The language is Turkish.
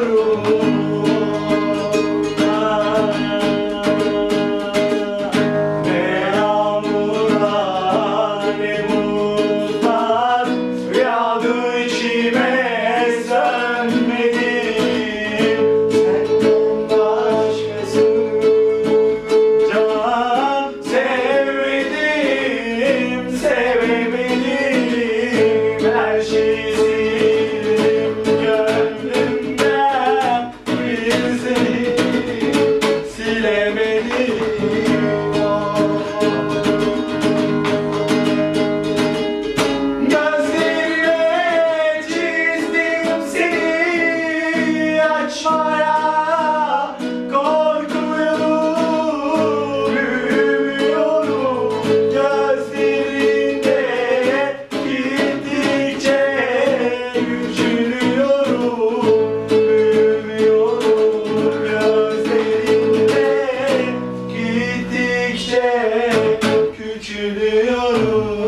guru. konuşmaya korkuyorum Büyümüyorum gözlerinde gittikçe Küçülüyorum. Büyümüyorum gözlerinde gittikçe Küçülüyorum.